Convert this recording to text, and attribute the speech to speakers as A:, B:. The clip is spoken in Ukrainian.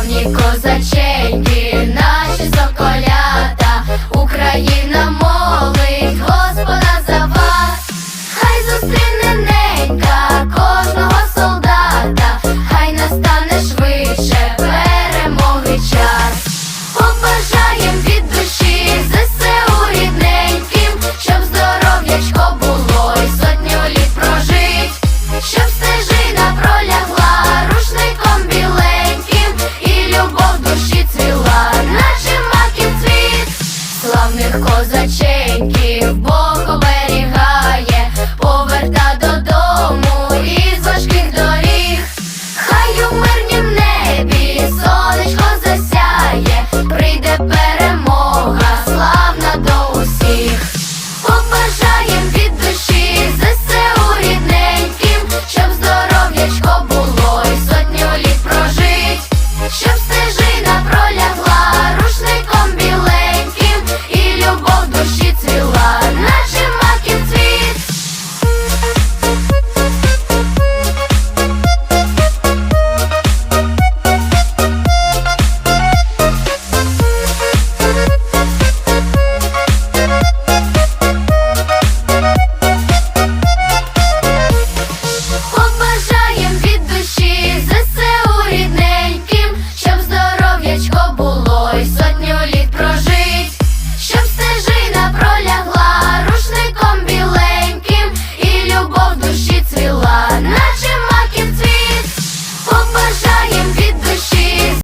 A: славні козаче. козаченьків, бо